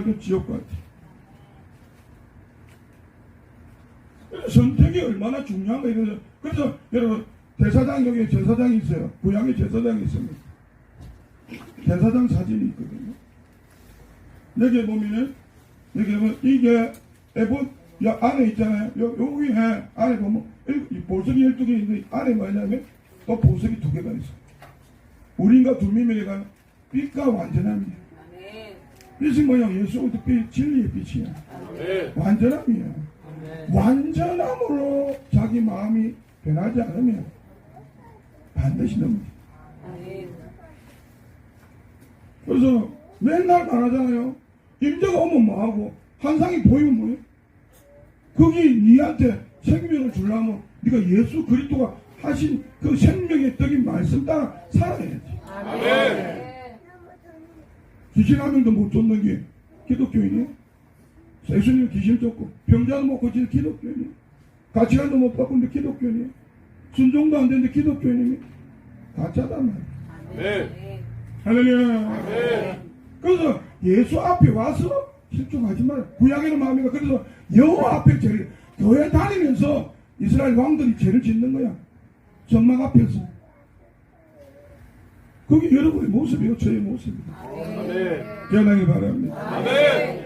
그 지옥 같아. 선택이 얼마나 중요한가 이래서 그래서 여러분 대사장 여기 제사장이 있어요. 고향에 제사장이 있습니다. 대사장 사진이 있거든요. 여기 보면은 여기 보면 이게 에본 야 안에 있잖아요. 요 여기 에 안에 보면 일- 이 보석이 12개 있는데 안에 뭐냐면 또 보석이 두 개가 있어. 우리가 두미미가 빛과. 아멘. 빛이 뭐냐? 예수 그리스도 빛 진리의 빛이야. 네. 완전함이야. 완전함으로 자기 마음이 변하지 않으면 반드시 넘지. 아멘. 그래서 맨날 말하잖아요. 임자가 오면 뭐하고 환상이 보이면 뭐해? 거기 니한테 생명을 주려면 네가 예수 그리스도가 하신 그 생명의 떡인 말씀 따라 살아야지. 아멘. 귀신 한 명도 못 쫓는 게 기독교인이에요. 예수님 귀신 쫓고 병자도 못 고치는 기독교인이에요. 가치관도 못 바꾸는데 기독교인이에요. 순종도 안 되는데 기독교인이에요. 가짜단 말이에요. 네. 할렐루야. 네. 그래서 예수 앞에 와서 실종하지 마라. 구약에는 마음이가 그래서 여호와 앞에 죄를 교회 다니면서 이스라엘 왕들이 죄를 짓는 거야. 정막 앞에서. 그게 여러분의 모습이요, 저의 모습이에요. 아멘. 변하기 바랍니다. 아멘.